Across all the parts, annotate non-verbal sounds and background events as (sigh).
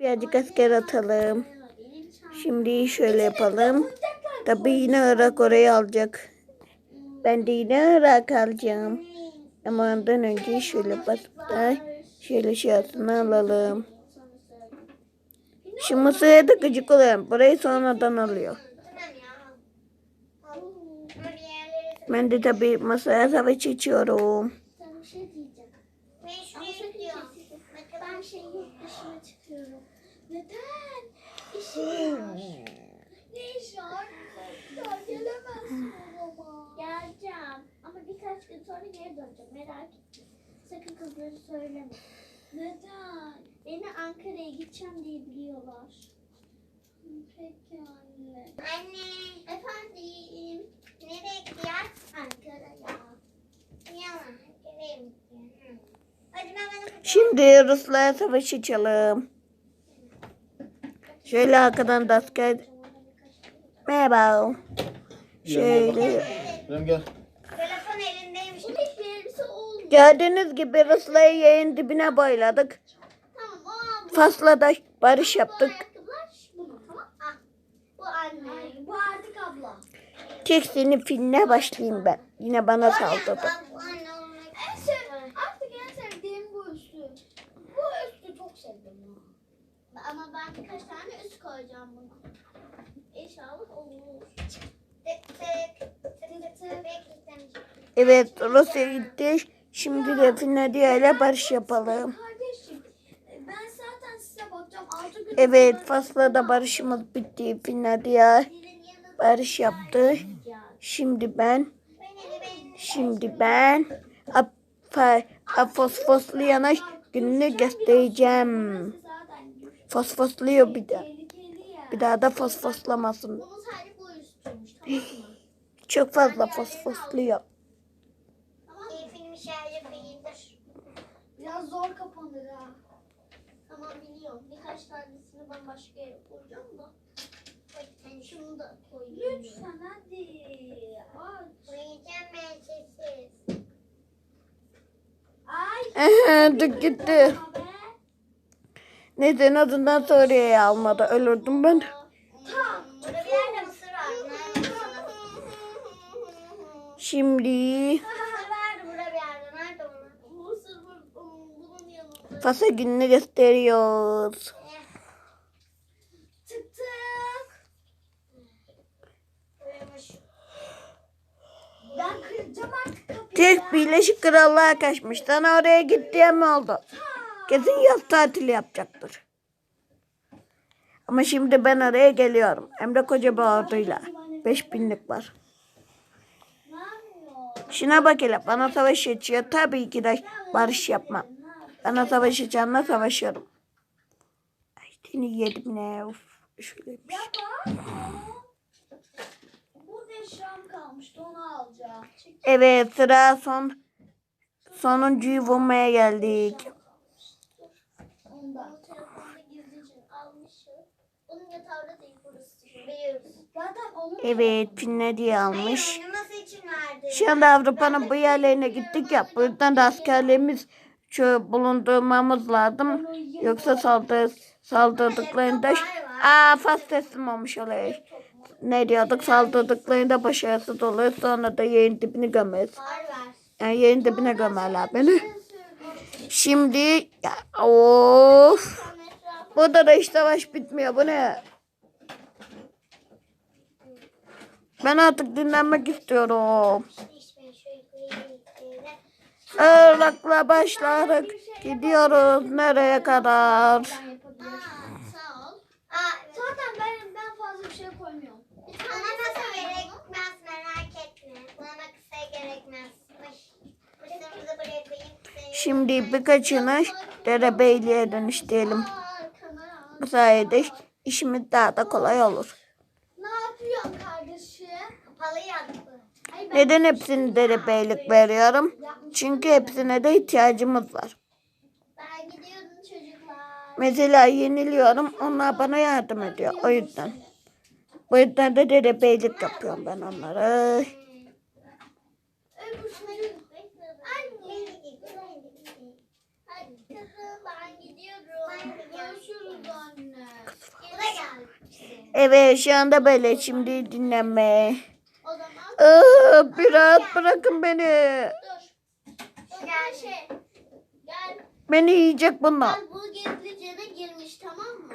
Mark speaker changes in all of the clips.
Speaker 1: Birazcık asker atalım. Şimdi şöyle yapalım. Tabii yine Irak orayı alacak. Ben de yine Irak alacağım. Ama ondan önce şöyle basıp da şöyle şurasını alalım. Şu Mısır'a da gıcık oluyorum. Burayı sonradan alıyor. Ben de tabii Mısır'a savaş.
Speaker 2: Sana bir şey diyeceğim. Ama sakın kesin. Ben şey yurt. Neden? İşim var. Ne iş var? Ya gelemezsin o zaman. Geleceğim. Ama birkaç gün sonra geri döneceğim. Merak etme. Sakın kızlara söyleme. Neden? Beni Ankara'ya gideceğim diye biliyorlar. Peki anne. Anne. Efendim. Nereye gidiyoruz? Ankara'ya. Yalan. Ankara'ya mı gidiyorsun?
Speaker 1: Şimdi Ruslara savaş açalım. Şöyle arkadan da asker. Merhaba. Şöyle.
Speaker 3: İrem gel.
Speaker 2: Telefon elindeymiş. Bu hiçbirisi olmuyor.
Speaker 1: Gördüğünüz gibi Rusları yayın dibine boyladık. Fasla da barış yaptık.
Speaker 2: tamam. Ah. Bu anne. Bu artık abla.
Speaker 1: Tek seni filmine başlayayım ben. Yine bana saldırdı.
Speaker 2: En sev, artık en sevdiğim bu üstü. Bu üstü çok sevdim. Ama ben birkaç tane üst koyacağım buna. İnşallah olur. Tık tık tık tık tık.
Speaker 1: Evet Rusya gitti. Şimdi de Finlandiya ile barış yapalım.
Speaker 2: Kardeşim ben zaten size bakacağım.
Speaker 1: Evet Fas'la da barışımız bitti. Finlandiya barış yaptı. Şimdi ben Şimdi ben Apa, Fosfoslu yanaş gününü göstereceğim. Fosfosluyor bir
Speaker 2: ya.
Speaker 1: Bir daha da fosfoslamasın. Çok fazla fosfosluyor.
Speaker 2: Değildir. Biraz zor kapanır ha. Tamam biliyorum. Birkaç tanesini ben başka yere koyacağım da. Yani şunu da koyayım. Lütfen hadi. Aç. Koyacağım ben sessiz. (laughs) Ay.
Speaker 1: Dık gitti. Neden adından Suriye'yi almadı. Ölürdüm ben. Şimdi
Speaker 2: Mısır vardı burada bir yerde.
Speaker 1: Fas'a gününü gösteriyoruz.
Speaker 2: Tık
Speaker 1: Birleşik Krallığa kaçmış. Sana oraya gitti mi oldu? Kesin yaz tatili yapacaktır. Ama şimdi ben oraya geliyorum. Hem de koca. Beş binlik var.
Speaker 2: Ne yapıyor?
Speaker 1: Şuna bak hele bana savaş açıyor. Tabii ki de barış yapmam. Bana savaş açanla savaşıyorum. Ay seni yedim ne of. Şöyle bir şey. Evet sıra son sonuncuyu bulmaya geldik.
Speaker 2: Ondan. Bu telefonda gizlice almışım. Onun yatağı da değil burası. Biliyoruz. Zaten onun
Speaker 1: Evet pinne diye almış. Şu anda Avrupa'nın bu yerlerine gittik ya. Bu yüzden de askerlerimiz şu bulundurmamız lazım. Yoksa saldır, saldırdıklarında... Aa fas teslim olmuş oluyor. Ne diyorduk? Saldırdıklarında başarısız oluyor. Sonra da yerin dibini gömeriz. Yani yerin dibine gömerler beni. Şimdi ya, of. Burada da hiç savaş bitmiyor. Bu ne? Ben artık dinlenmek istiyorum. Irak'la başladık. Gidiyoruz nereye kadar? Şimdi birkaçını derebeyliğe dönüştürelim. Bu sayede işimiz daha da kolay olur.
Speaker 2: Ne yapıyorsun
Speaker 1: Neden hepsini derebeylik veriyorum? Çünkü hepsine de ihtiyacımız var. Mesela yeniliyorum. Onlar bana yardım ediyor. O yüzden. Bu yüzden de derebeylik yapıyorum ben onlara.
Speaker 2: Öbür çocuk. Anne. Hadi kızım ben gidiyorum. Görüşürüz anne.
Speaker 1: Evet şu anda böyle şimdi dinlenme.
Speaker 2: Zaman
Speaker 1: Aa, bir rahat bırakın beni.
Speaker 2: dur. Şey. Gel.
Speaker 1: Beni yiyecek bunlar.
Speaker 2: Bu gizlicene girmiş tamam mı?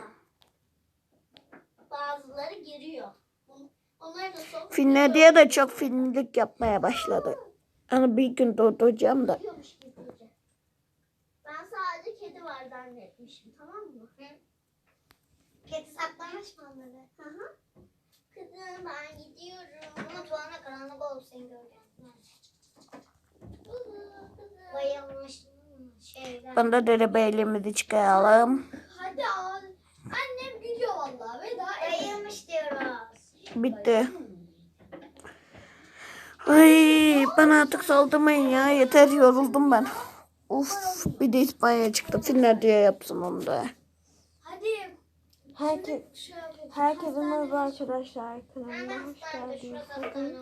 Speaker 2: Bazıları giriyor. Onlar da son.
Speaker 1: Finlandiya da çok filmlik yapmaya başladı. Ama bir gün durduracağım da.
Speaker 2: Ben sadece kedi var zannetmişim tamam mı?
Speaker 4: Kedi saklamış mı onları?
Speaker 2: Hı hı. Kızım ben gidiyorum.
Speaker 4: Ama tuğana karanlık oldu seni göreceğim.
Speaker 2: Kızım.
Speaker 4: Bayılmış. Şeyden.
Speaker 1: Bunda derebeylimizi çıkaralım.
Speaker 2: Hadi al. Annem gidiyor vallahi veda.
Speaker 4: Bayılmış diyoruz.
Speaker 1: Bitti. Ay bana artık saldırmayın ya. Yeter yoruldum ben. Uf bir de İspanya çıktı. Finlandiya yapsın onu da.
Speaker 2: Hadi.
Speaker 3: Herke,
Speaker 2: Şöyle yapalım.
Speaker 3: herkese merhaba arkadaşlar. Kanalıma hoş geldiniz. Bugün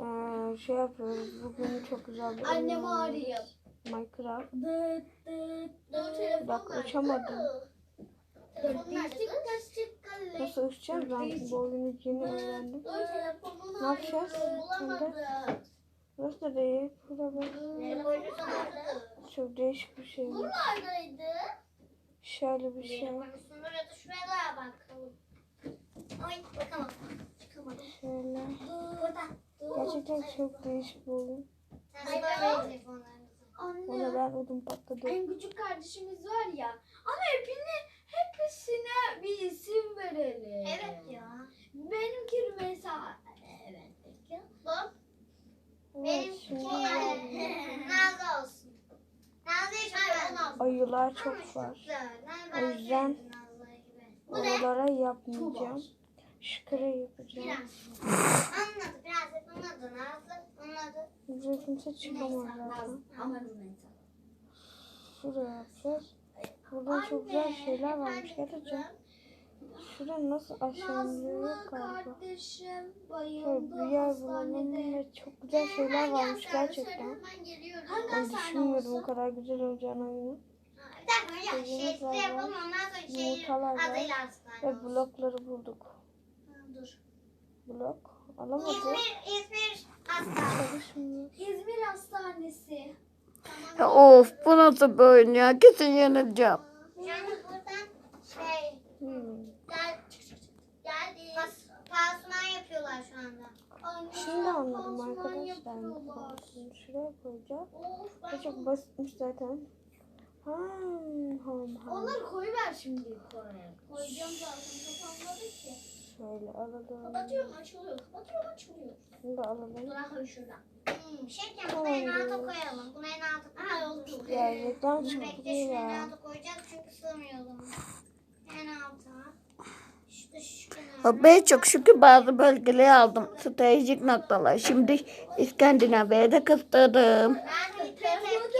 Speaker 3: eee, şey yapıyoruz. Bugün çok güzel bir oyun
Speaker 2: Annemi
Speaker 3: oynuyoruz.
Speaker 2: arayayım.
Speaker 3: Minecraft. Bak, uçamadım. Nasıl uçacağız? Ben bu oyunu yeni öğrendim. Ne yapacağız?
Speaker 2: Bulamadım.
Speaker 3: Burası da değil. Burada
Speaker 4: orada.
Speaker 3: Çok değişik bir şey.
Speaker 2: Buralardaydı.
Speaker 3: Şöyle bir şey.
Speaker 4: Nereye koymuşsundur ya da şuraya bakalım. Ay bakalım. Çıkamadım.
Speaker 3: Şöyle.
Speaker 4: Burada.
Speaker 3: Gerçekten çok değişik bir oyun.
Speaker 4: Söyle telefonlarınızı.
Speaker 3: Ona
Speaker 2: Anne.
Speaker 3: ben ödüm patladı.
Speaker 2: En küçük kardeşimiz var ya. Ama hepini, hepsine bir isim verelim.
Speaker 4: Evet ya.
Speaker 2: Benimki Rümeysa. Evet. Peki. Bak.
Speaker 3: Evet,
Speaker 4: Benimki Nazlı olsun.
Speaker 3: Ayılar çok var. O yüzden-. Oralara yapmayacağım. Şıkıra yapacağım.
Speaker 4: Anladı. Prensesin adı Nazlı. Onun adı.
Speaker 3: Buraya kimse çıkamaz zaten. Şuraya yapacağız. Burada çok güzel şeyler varmış. Gerçekten. Şuraya nasıl aşağı iniyor yok
Speaker 2: Nazlı
Speaker 3: galiba. Şöyle bir yer bulalım ve çok güzel şeyler varmış gerçekten. Ben düşünmüyordum o kadar güzel olacağını oyunu. Şeyimiz
Speaker 4: Şey
Speaker 3: var,
Speaker 4: yapalım ondan sonra şey adıyla
Speaker 3: Ve blokları bulduk. Blok alamadık.
Speaker 4: İzmir, İzmir hastane.
Speaker 3: Çalışmıyor.
Speaker 2: İzmir Hastanesi.
Speaker 1: Ya Of bu nasıl bir oyun ya. Kesin yenileceğim.
Speaker 4: Yani buradan şey
Speaker 3: Hmm.
Speaker 2: Gel. Geldi.
Speaker 4: pas, pansuman yapıyorlar şu anda.
Speaker 2: Anne,
Speaker 3: Şimdi anladım arkadaşlar. şuraya koyacağım.
Speaker 2: Of
Speaker 3: çok basitmiş zaten. Hmm, ham ham.
Speaker 2: Onları koyuver şimdi. Koyacağım zaten kapanmadı ki.
Speaker 3: Şöyle alalım.
Speaker 2: Kapatıyorum açılıyor. Kapatıyorum açılıyor.
Speaker 3: Bunu da alalım.
Speaker 2: Bırakın şuradan.
Speaker 4: Hmm, şey diyeceğim bunu en alta koyalım. Bunu en alta
Speaker 2: Ha
Speaker 4: koyalım.
Speaker 2: oldu.
Speaker 3: Ya reklam
Speaker 4: Bunu
Speaker 3: çıktı
Speaker 4: bekle şunu en
Speaker 3: ya.
Speaker 4: alta koyacağız çünkü sığmıyor o zaman. En alta. İşte şu kenara.
Speaker 1: Ha, Ben çok şükür bazı bölgeleri aldım. Stratejik noktalar. Şimdi İskandinavya'ya da kıstırdım.
Speaker 4: Ben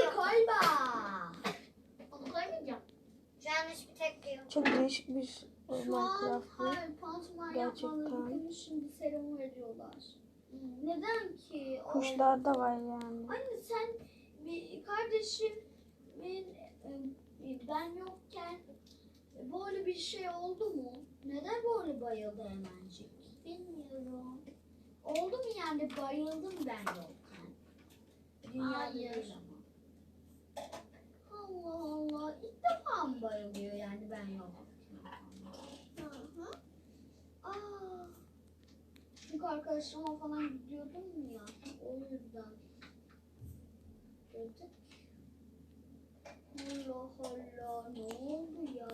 Speaker 4: yok.
Speaker 2: koyma. Onu koymayacağım.
Speaker 4: Şu an hiçbir tek yok.
Speaker 3: Çok değişik bir
Speaker 2: Şu an
Speaker 3: Minecraft bu.
Speaker 2: hayır pansuman
Speaker 3: Gerçekten.
Speaker 2: şimdi serum veriyorlar. Neden ki?
Speaker 3: Kuşlar da var yani.
Speaker 2: Anne sen e, ben yokken böyle bir şey oldu mu? Neden böyle bayıldı hemencik? Bilmiyorum. Oldu mu yani bayıldım ben yokken? Ama. Allah Allah. İlk defa mı bayılıyor yani ben yokken? Hı hı. Aa. Çünkü arkadaşlarıma falan gidiyordum ya. O yüzden. Dedik. Allah Allah ne oldu ya?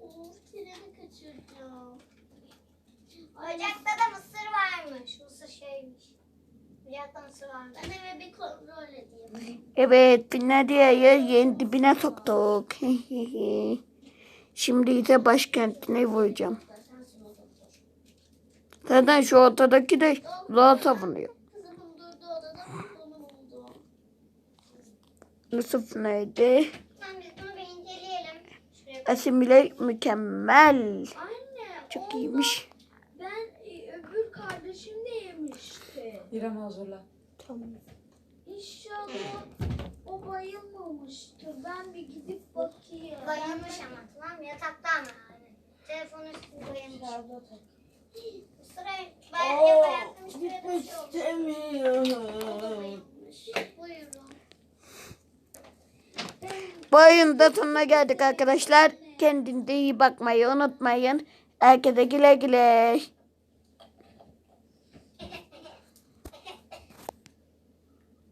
Speaker 2: Of treni kaçıracağım.
Speaker 4: Ocakta da mısır varmış. Mısır şeymiş. Ocakta mısır varmış.
Speaker 2: Ben eve bir kontrol
Speaker 1: yerin dibine soktuk. (laughs) Şimdi ise başkentine vuracağım. Zaten şu ortadaki de zor savunuyor. Yusuf neydi? Asimile mükemmel.
Speaker 2: Anne
Speaker 1: Çok
Speaker 2: ondan
Speaker 1: iyiymiş.
Speaker 2: Ben e, öbür kardeşim de yemişti.
Speaker 5: İrem hazırla.
Speaker 3: Tamam.
Speaker 2: İnşallah o bayılmamıştır. Ben bir gidip bakayım.
Speaker 4: Bayılmış ama tamam mı? Yatakta ama. Telefonu üstüne koyayım. Yaptım.
Speaker 6: Gitmek istemiyorum.
Speaker 2: Buyurun.
Speaker 1: Da sonuna geldik arkadaşlar. Kendinize iyi bakmayı unutmayın. Herkese güle güle.